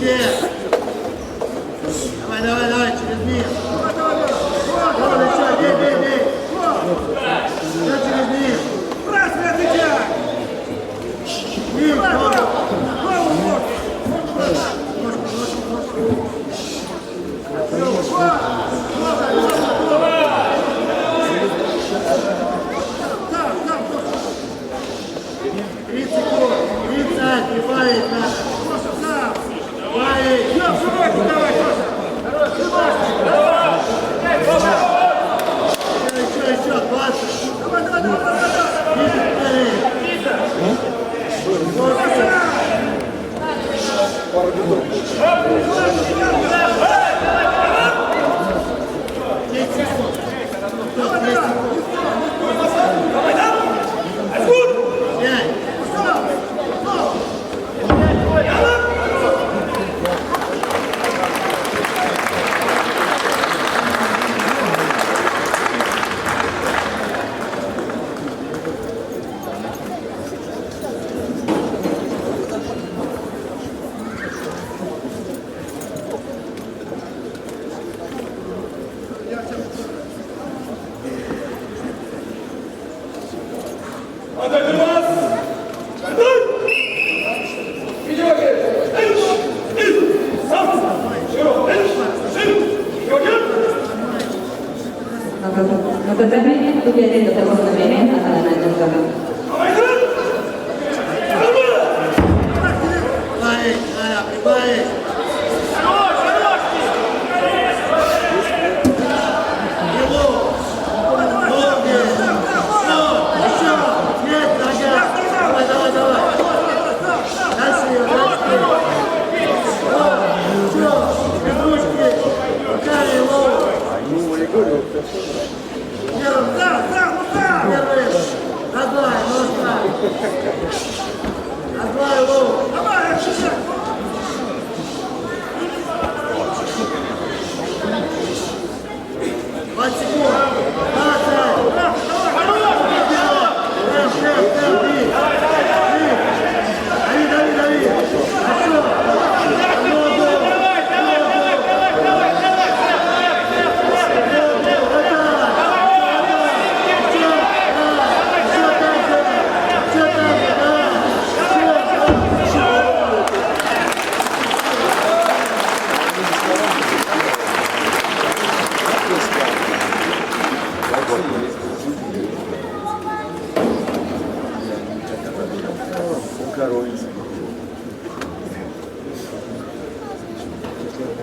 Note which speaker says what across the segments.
Speaker 1: Yeah.
Speaker 2: Пару минут.
Speaker 3: Благодарение, благодарение, благодарение, благодарение, благодарение, благодарение,
Speaker 4: Давай, ну Давай, А Давай, я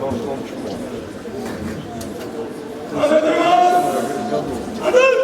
Speaker 1: Adam! Adam!